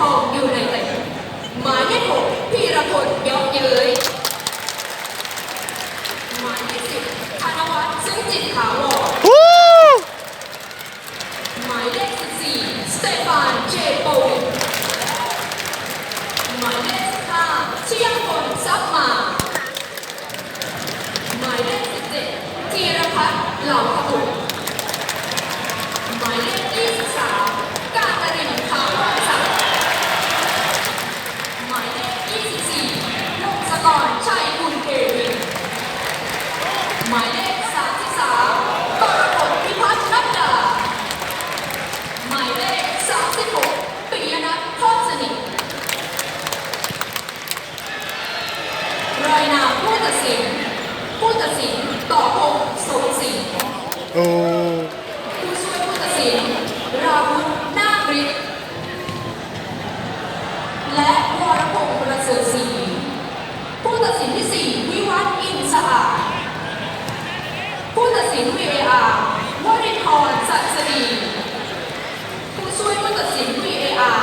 ทองยูไนเต็ดหมายเลขหกพีรพลยอดเย้ยหมายเลขสิบธนวัฒน์ซึ่งจิตถาวรวู้หมายเลขสิบสี่สเตฟานเจโปวินหมายเลขสิบห้าชยพลซับมาหมายเลขสิบเจ็ดธีรพัฒน์เหล่าขบุตรหมายเลขยี่สิบสามการตรินทาวรศักดิ์หมายเลขยี่สิบสี่พงศกรชัยกุลเกวินหมายเลขสามสิบสามกรกฎพิพัฒน์นัดดา หมายเลขสามสิบหกปิยนัททอดสนิทรายนามผู้ ตัดสิน ผู้ตัดสินต่อพงศ์สมศรีโอ้ผู้ช่วยผู้ตัดสินราวุธนาคฤทธิ์และวรพงศ์ประเสริฐศรีผู้ตัดสินที่สี่วิวัฒน์อินสะอาดผู้ตัดสิน VAR วรินทร์สัสดีผู้ช่วยผู้ตัดสิน VAR